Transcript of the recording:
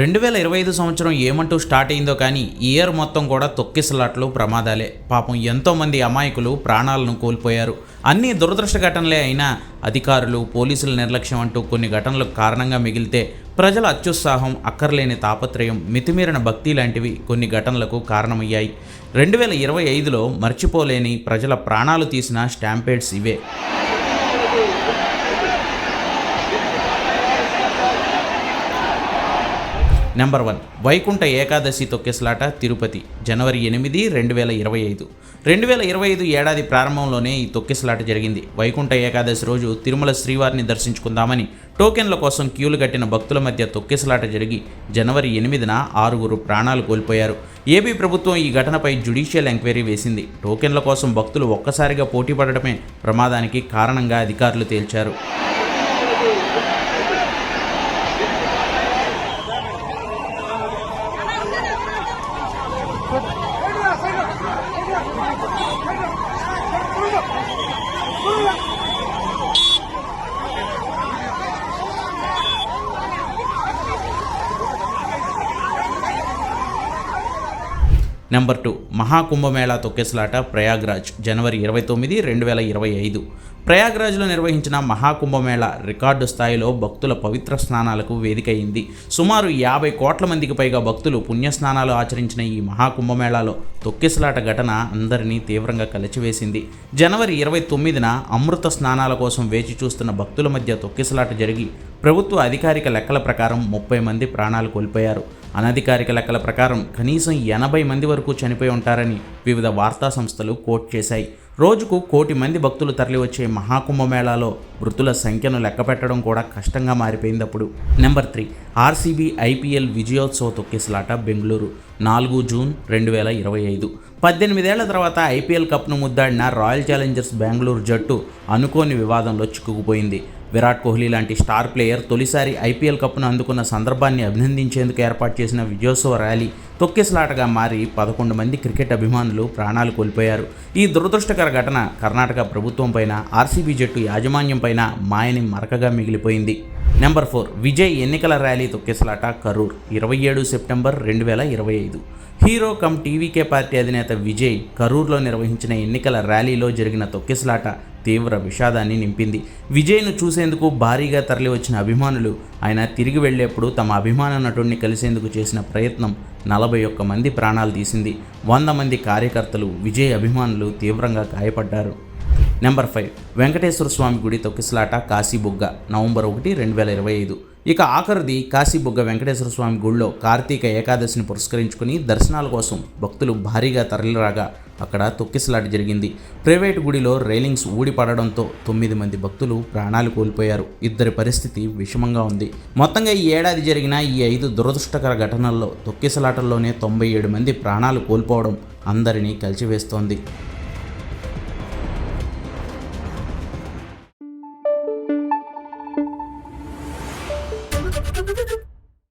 రెండు వేల ఇరవై ఐదు సంవత్సరం ఏమంటూ స్టార్ట్ అయిందో కానీ ఇయర్ మొత్తం కూడా తొక్కిసలాట్లు ప్రమాదాలే. పాపం ఎంతోమంది అమాయకులు ప్రాణాలను కోల్పోయారు. అన్ని దురదృష్ట ఘటనలే అయినా అధికారులు పోలీసుల నిర్లక్ష్యం అంటూ కొన్ని ఘటనలకు కారణంగా మిగిలితే ప్రజల అత్యుత్సాహం అక్కర్లేని తాపత్రయం మితిమీరిన భక్తి లాంటివి కొన్ని ఘటనలకు కారణమయ్యాయి. రెండు వేల ఇరవై ఐదులో మర్చిపోలేని ప్రజల ప్రాణాలు తీసిన స్టాంపేడ్స్ ఇవే. నెంబర్ వన్ వైకుంఠ ఏకాదశి తొక్కిసలాట తిరుపతి జనవరి ఎనిమిది రెండు వేల ఇరవై ఐదు. రెండు వేల ఇరవై ఐదు ఏడాది ప్రారంభంలోనే ఈ తొక్కిసలాట జరిగింది. వైకుంఠ ఏకాదశి రోజు తిరుమల శ్రీవారిని దర్శించుకుందామని టోకెన్ల కోసం క్యూలు కట్టిన భక్తుల మధ్య తొక్కిసలాట జరిగి జనవరి ఎనిమిదిన ఆరుగురు ప్రాణాలు కోల్పోయారు. ఏపీ ప్రభుత్వం ఈ ఘటనపై జ్యుడిషియల్ ఎంక్వైరీ వేసింది. టోకెన్ల కోసం భక్తులు ఒక్కసారిగా పోటీ పడటమే ప్రమాదానికి కారణంగా అధికారులు తేల్చారు. నెంబర్ టూ మహాకుంభమేళా తొక్కిసలాట ప్రయాగ్రాజ్ జనవరి ఇరవై తొమ్మిది రెండు వేల ఇరవై ఐదు. ప్రయాగ్రాజ్లో నిర్వహించిన మహాకుంభమేళా రికార్డు స్థాయిలో భక్తుల పవిత్ర స్నానాలకు వేదికయింది. సుమారు యాభై కోట్ల మందికి పైగా భక్తులు పుణ్యస్నానాలు ఆచరించిన ఈ మహాకుంభమేళాలో తొక్కిసలాట ఘటన అందరినీ తీవ్రంగా కలిచివేసింది. జనవరి ఇరవై తొమ్మిదిన అమృత స్నానాల కోసం వేచి చూస్తున్న భక్తుల మధ్య తొక్కిసలాట జరిగి ప్రభుత్వ అధికారిక లెక్కల ప్రకారం ముప్పై మంది ప్రాణాలు కోల్పోయారు. అనధికారిక లెక్కల ప్రకారం కనీసం ఎనభై మంది వరకు చనిపోయి ఉంటారని వివిధ వార్తా సంస్థలు కోట్ చేశాయి. రోజుకు కోటి మంది భక్తులు తరలివచ్చే మహాకుంభమేళాలో మృతుల సంఖ్యను లెక్కపెట్టడం కూడా కష్టంగా మారిపోయింది అప్పుడు నెంబర్ త్రీ ఆర్సీబీ ఐపీఎల్ విజయోత్సవ తొక్కిసలాట బెంగళూరు నాలుగు జూన్ రెండు వేల ఇరవై ఐదు. పద్దెనిమిదేళ్ళ తర్వాత ఐపీఎల్ కప్ను ముద్దాడిన రాయల్ ఛాలెంజర్స్ బెంగళూరు జట్టు అనుకోని వివాదంలో చిక్కుకుపోయింది. విరాట్ కోహ్లీ లాంటి స్టార్ ప్లేయర్ తొలిసారి ఐపీఎల్ కప్ను అందుకున్న సందర్భాన్ని అభినందించేందుకు ఏర్పాటు చేసిన విజయోత్సవ ర్యాలీ తొక్కిసలాటగా మారి పదకొండు మంది క్రికెట్ అభిమానులు ప్రాణాలు కోల్పోయారు. ఈ దురదృష్టకర ఘటన కర్ణాటక ప్రభుత్వంపైన ఆర్సీబీ జట్టు యాజమాన్యం పైన మాయని మరకగా మిగిలిపోయింది. నెంబర్ ఫోర్ విజయ్ ఎన్నికల ర్యాలీ తొక్కిసలాట కరూర్ ఇరవై ఏడు సెప్టెంబర్ రెండు వేల ఇరవై ఐదు. హీరో కమ్ టీవీకే పార్టీ అధినేత విజయ్ కరూర్లో నిర్వహించిన ఎన్నికల ర్యాలీలో జరిగిన తొక్కిసలాట తీవ్ర విషాదాన్ని నింపింది. విజయ్ను చూసేందుకు భారీగా తరలివచ్చిన అభిమానులు ఆయన తిరిగి వెళ్ళేప్పుడు తమ అభిమాన నటుడిని కలిసేందుకు చేసిన ప్రయత్నం నలభై ఒక్క మంది ప్రాణాలు తీసింది. వంద మంది కార్యకర్తలు విజయ్ అభిమానులు తీవ్రంగా గాయపడ్డారు. నెంబర్ ఫైవ్ వెంకటేశ్వర స్వామి గుడి తొక్కిసలాట కాశీబుగ్గ నవంబర్ ఒకటి రెండు వేల ఇరవై ఐదు. ఇక ఆఖరిది కాశీబుగ్గ వెంకటేశ్వర స్వామి గుడిలో కార్తీక ఏకాదశిని పురస్కరించుకుని దర్శనాల కోసం భక్తులు భారీగా తరలిరాగా అక్కడ తొక్కిసలాట జరిగింది. ప్రైవేటు గుడిలో రైలింగ్స్ ఊడిపడడంతో తొమ్మిది మంది భక్తులు ప్రాణాలు కోల్పోయారు. ఇద్దరి పరిస్థితి విషమంగా ఉంది. మొత్తంగా ఈ ఏడాది జరిగిన ఈ ఐదు దురదృష్టకర ఘటనల్లో తొక్కిసలాటల్లోనే తొంభై ఏడు మంది ప్రాణాలు కోల్పోవడం అందరినీ కలిచివేస్తోంది